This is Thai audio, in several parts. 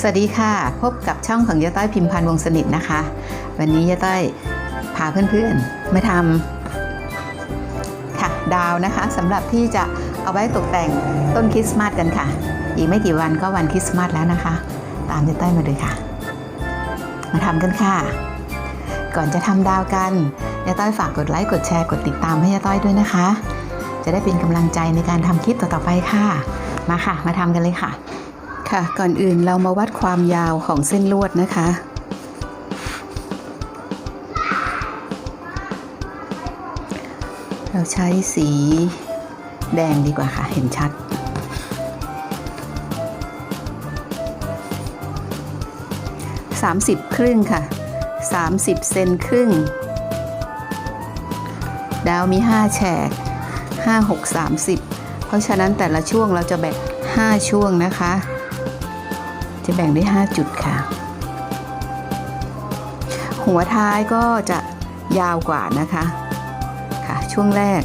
สวัสดีค่ะ พบกับช่องของยาต้อยพิมพันธ์วงสนิทนะคะ วันนี้ยาต้อยพาเพื่อนๆมาทำค่ะดาวนะคะสำหรับที่จะเอาไว้ตกแต่งต้นคริสต์มาสกันค่ะ อีกไม่กี่วันก็วันคริสต์มาสแล้วนะคะ ตามยาต้อยมาเลยค่ะ มาทำกันค่ะ ก่อนจะทำดาวกันยาต้อยฝากกดไลค์กดแชร์กดติดตามให้ยาต้อยด้วยนะคะ จะได้เป็นกำลังใจในการทำคลิปต่อๆไปค่ะ มาค่ะ มาทำกันเลยค่ะ ค่ะก่อนอื่นเรามาวัดความยาวของเส้นลวดนะคะ เราใช้สีแดงดีกว่าค่ะ เห็นชัด 30 ครึ่งค่ะ 30 เซนครึ่ง ดาวมี 5 แฉก 5 6 30 เพราะฉะนั้นแต่ละช่วงเราจะแบ่ง5 ช่วงนะคะ จะแบ่งได้ 5 จุดค่ะ หัวท้ายก็จะยาวกว่านะคะค่ะช่วงแรก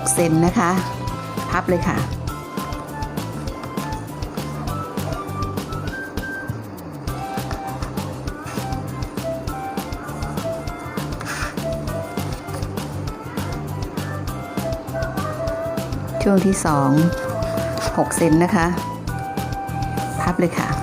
6 เซนนะคะ พับเลยค่ะช่วงที่2 6เซนนะคะ พับเลยค่ะ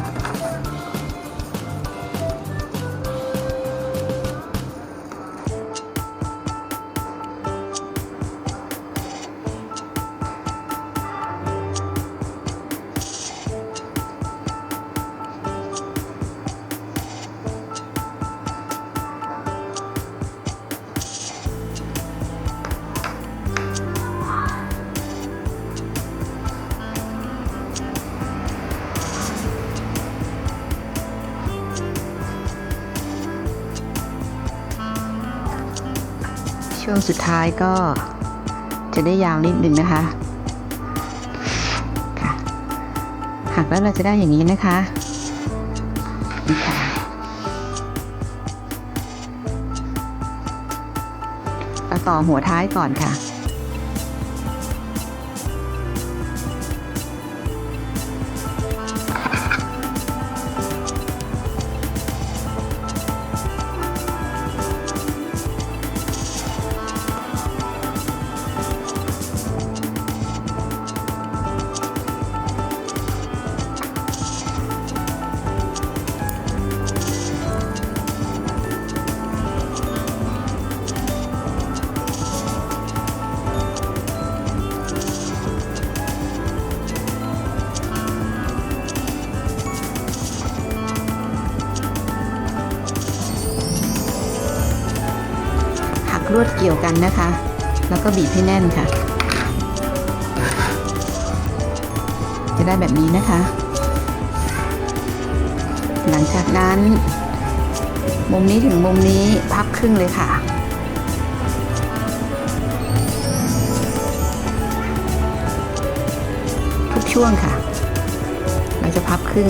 ช่วงสุดท้ายก็จะได้ยาวนิดนึงนะคะค่ะหักแล้วเราจะได้อย่างนี้นะคะนี่ค่ะเราต่อหัวท้ายก่อนค่ะ วดเกี่ยวกันนะคะ แล้วก็บีบให้แน่นค่ะ จะได้แบบนี้นะคะ หลังจากนั้น มุมนี้ถึงมุมนี้พับครึ่งเลยค่ะทุกช่วงค่ะ เราจะพับครึ่ง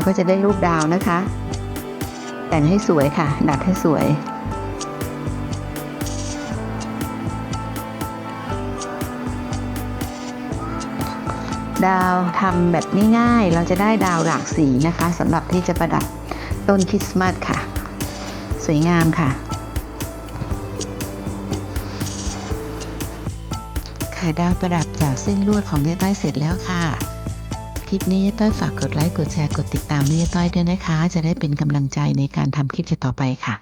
เราก็จะได้รูปดาวนะคะ แต่งให้สวยค่ะ ดัดให้สวยดาวทำแบบง่ายๆ เราจะได้ดาวหลากสีนะคะสำหรับที่จะประดับต้นคริสต์มาสค่ะ สวยงามค่ะ ค่ะดาวประดับจากเส้นลวดของเย้ต้อยเสร็จแล้วค่ะ คลิปนี้ยต้อยฝากกดไลค์กดแชร์กดติดตามให้เย้ต้อยด้วยนะคะ จะได้เป็นกำลังใจในการทำคลิปต่อไปค่ะ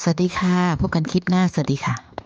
สวัสดีค่ะ พบกันคลิปหน้า สวัสดีค่ะ